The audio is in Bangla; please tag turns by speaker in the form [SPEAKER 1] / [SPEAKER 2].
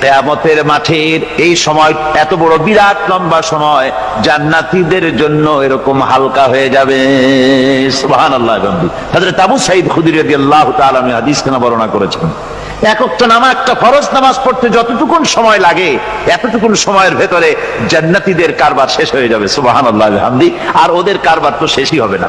[SPEAKER 1] কেয়ামতের মাঠের এই সময় এত বড় বিরাট লম্বা সময় জান্নাতীদের জন্য এরকম হালকা হয়ে যাবে। বর্ণনা করেছেন? একক নামা একটা ফরজ নামাজ পড়তে যতটুকুন সময় লাগে, এতটুকুন সময়ের ভেতরে জান্নাতীদের কারবার শেষ হয়ে যাবে। সুবহানাল্লাহ হামদি আর ওদের কারবার তো শেষই হবে না।